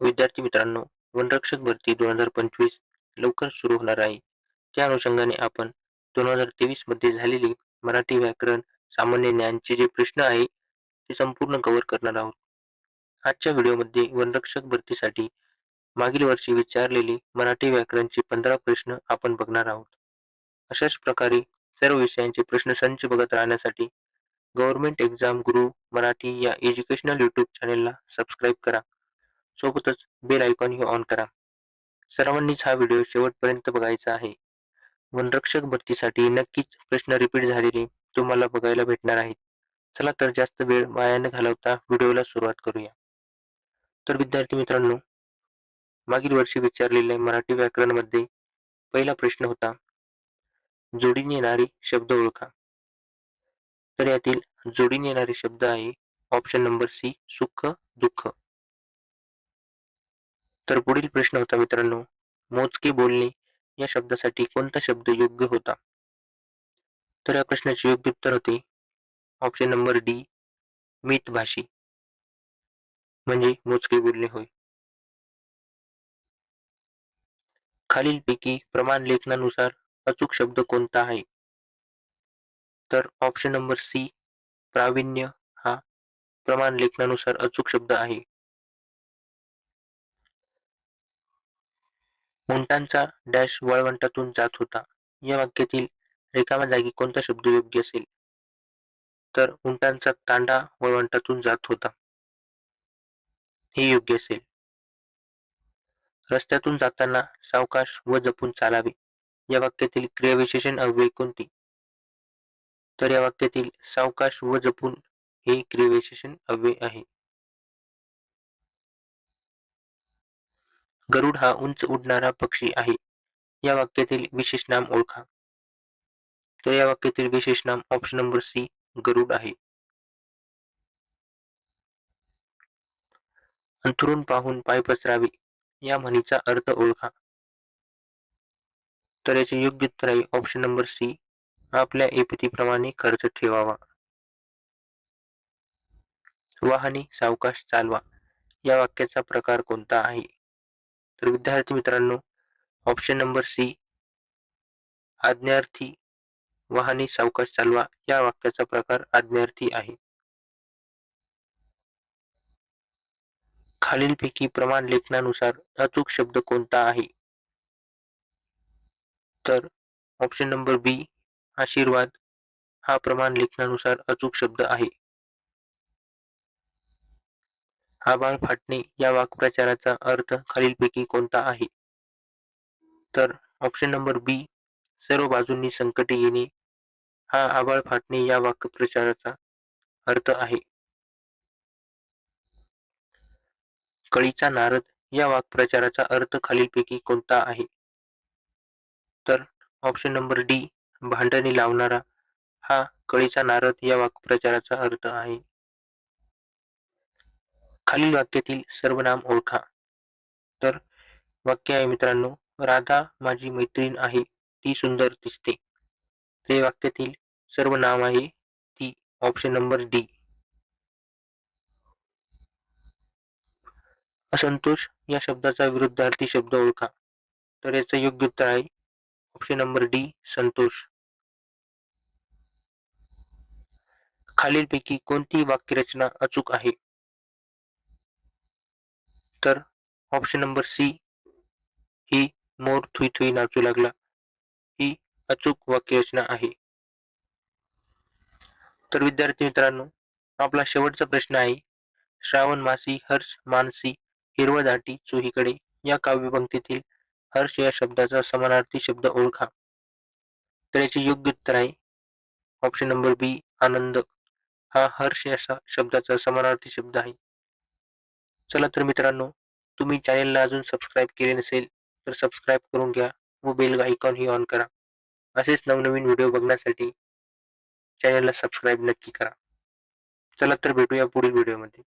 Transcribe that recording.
विद्यार्थी मित्रांनो वनरक्षक भरती दोन हजार पंचवीस लवकर सुरू होणार आहे. त्या अनुषंगाने आपण दोन हजार तेवीसमध्ये झालेली मराठी व्याकरण सामान्य ज्ञानचे जे प्रश्न आहे ते संपूर्ण कव्हर करणार आहोत. आजच्या व्हिडिओमध्ये वनरक्षक भरतीसाठी मागील वर्षी विचारलेली मराठी व्याकरणचे पंधरा प्रश्न आपण बघणार आहोत. अशाच प्रकारे सर्व विषयांचे प्रश्न संच बघत राहण्यासाठी गव्हर्नमेंट एक्झाम गुरु मराठी या एज्युकेशनल यूट्यूब चॅनेलला सबस्क्राईब करा. सोबतच बेल आयकॉन ही ऑन करा. सर्वांनीच हा व्हिडिओ शेवटपर्यंत बघायचा आहे. वनरक्षक भरतीसाठी नक्कीच प्रश्न रिपीट झालेले तुम्हाला बघायला भेटणार आहेत. चला तर जास्त वेळ वाया न घालवता व्हिडिओला सुरुवात करूया. तर विद्यार्थी मित्रांनो मागील वर्षी विचारलेले मराठी व्याकरणमध्ये पहिला प्रश्न होता जोडीने येणारी शब्द ओळखा. तर यातील जोडीने येणारे शब्द आहे ऑप्शन नंबर सी सुख दुःख. तर पुढील प्रश्न होता मित्रांनो मोजके बोलणे या शब्दासाठी कोणता शब्द योग्य होता? तर या प्रश्नाचे योग्य उत्तर होते ऑप्शन नंबर डी मित भाषी. म्हणजे मोजके बोलणे होय. खालीलपैकी प्रमाण लेखनानुसार अचूक शब्द कोणता आहे? तर ऑप्शन नंबर सी प्रावीण्य हा प्रमाण लेखनानुसार अचूक शब्द आहे. उंटांचा डॅश वळवंटातून जात होता. या वाक्यातील रिकाम्या जागी कोणता शब्द योग्य असेल? तर उंटांचा तांडा वळवंटातून जात होता. हे योग्य असेल. रस्त्यातून जाताना सावकाश व जपून चालावे. या वाक्यातील क्रियाविशेषण अव्यय कोणती? तर या वाक्यातील सावकाश व जपून हे क्रियाविशेषण अव्यय आहे. गरुड हा उंच उडणारा पक्षी आहे. या वाक्यातील विशेष नाम ओळखा. तर या वाक्यातील विशेष नाम ऑप्शन नंबर सी गरुड आहे. अंथरून पाहून पाय पसरावे या म्हणीचा अर्थ ओळखा. तर याचे योग्य उत्तर आहे ऑप्शन नंबर सी आपल्या एपतीप्रमाणे खर्च ठेवावा. वाहने सावकाश चालवा. या वाक्याचा प्रकार कोणता आहे? तर विद्यार्थी मित्रांनो ऑप्शन नंबर सी आज्ञार्थी वाहने सावकाश चालवा या वाक्याचा प्रकार आज्ञार्थी आहे. खालीलपैकी प्रमाण लेखनानुसार अचूक शब्द कोणता आहे? तर ऑप्शन नंबर बी आशीर्वाद. हा प्रमाण लेखनानुसार अचूक शब्द आहे. आबाळ फाटणे या वाक्प्रचाराचा अर्थ खालीलपैकी कोणता आहे? तर ऑप्शन नंबर बी सर्व बाजूंनी संकटे येणे हा आबाळ फाटणे या वाक्प्रचाराचा अर्थ आहे. कळीचा नारद या वाक्प्रचाराचा अर्थ खालीलपैकी कोणता आहे? तर ऑप्शन नंबर डी भांडणी लावणारा हा कळीचा नारद या वाक्प्रचाराचा अर्थ आहे. खालील वाक्यातील सर्वनाम ओळखा. तर वाक्य आहे मित्रांनो राधा माझी मैत्रीण आहे ती सुंदर दिसते. ते वाक्यातील सर्व नाम आहे ती ऑप्शन नंबर डी असंतोष या शब्दाचा विरुद्धार्थी शब्द ओळखा. तर याचं योग्य उत्तर आहे ऑप्शन नंबर डी संतोष. खालीलपैकी कोणती वाक्यरचना अचूक आहे? तर ऑप्शन नंबर सी ही मोर थुई थुई नाचू लागला. ही अचूक वाक्यरचना आहे. तर विद्यार्थी मित्रांनो आपला शेवटचा प्रश्न आहे. श्रावण मासी हर्ष मानसी हिरवळ दाटी चोहीकडे या काव्यपंक्तीतील हर्ष या शब्दाचा समानार्थी शब्द ओळखा. तर याचे योग्य उत्तर आहे. ऑप्शन नंबर बी आनंद. हा हर्ष या शब्दाचा समानार्थी शब्द आहे. चला तर मित्रांनो तुम्ही चॅनेलला अजून सबस्क्राईब केले नसेल तर सबस्क्राईब करून घ्या व बेल आयकॉन ही ऑन करा. असेच नवनवीन व्हिडिओ बघण्यासाठी चॅनेलला सबस्क्राईब नक्की करा. चला तर भेटूया पुढील व्हिडिओमध्ये